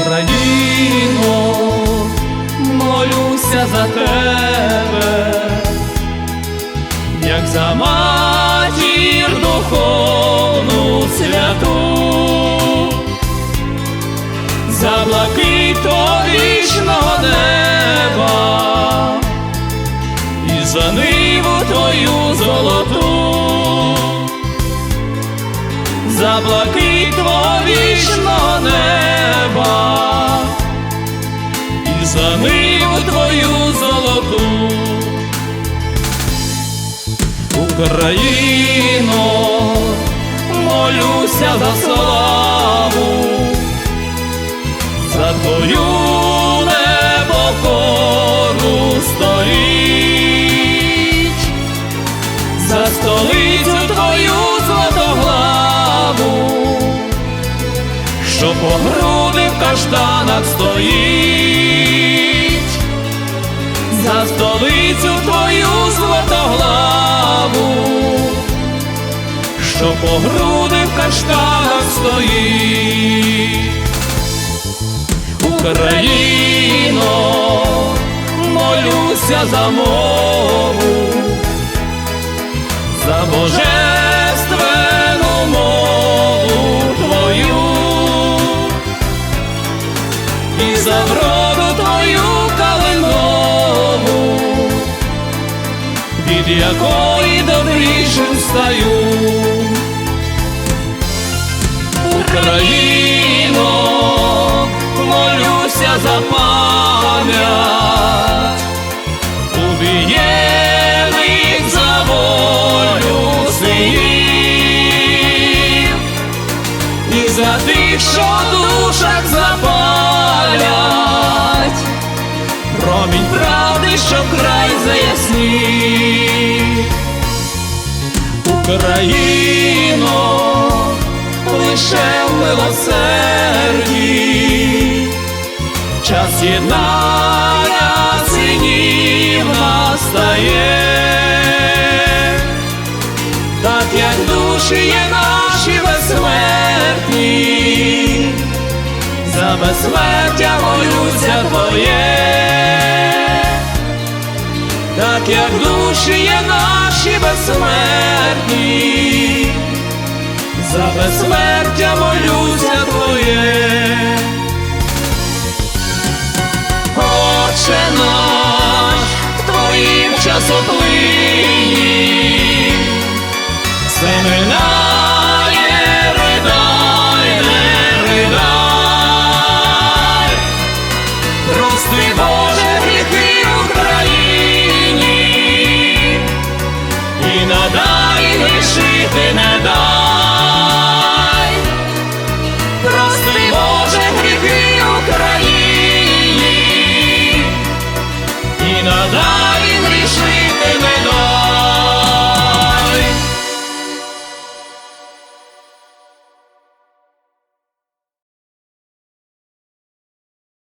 Україно, молюся за тебе, як за матір духовну святу, за блакито вічного неба і за ниву твою золоту, за блакитво Україно, молюся за славу, за твою непокору стоїть, за столицю твою златоглаву, що по груди в каштанах стоїть, що по груди в каштанах стоїть. Україно, молюся за мову, за божественну мову твою і за вроду твою калинову, від якої добрішим стаю. Україно, молюся за пам'ять. Убієних за волю синів і за тих, що душах запалять, промінь правди, що край заяснив. Україно, лише в милосерді, час єднання синів настає, так як душі є наші безсмертні, за безсмертя молюся твоє. Так як душі є наші безсмертні, за безсмертя молюся твоє. Отче наш, твоїм часоплині, семинає, in a.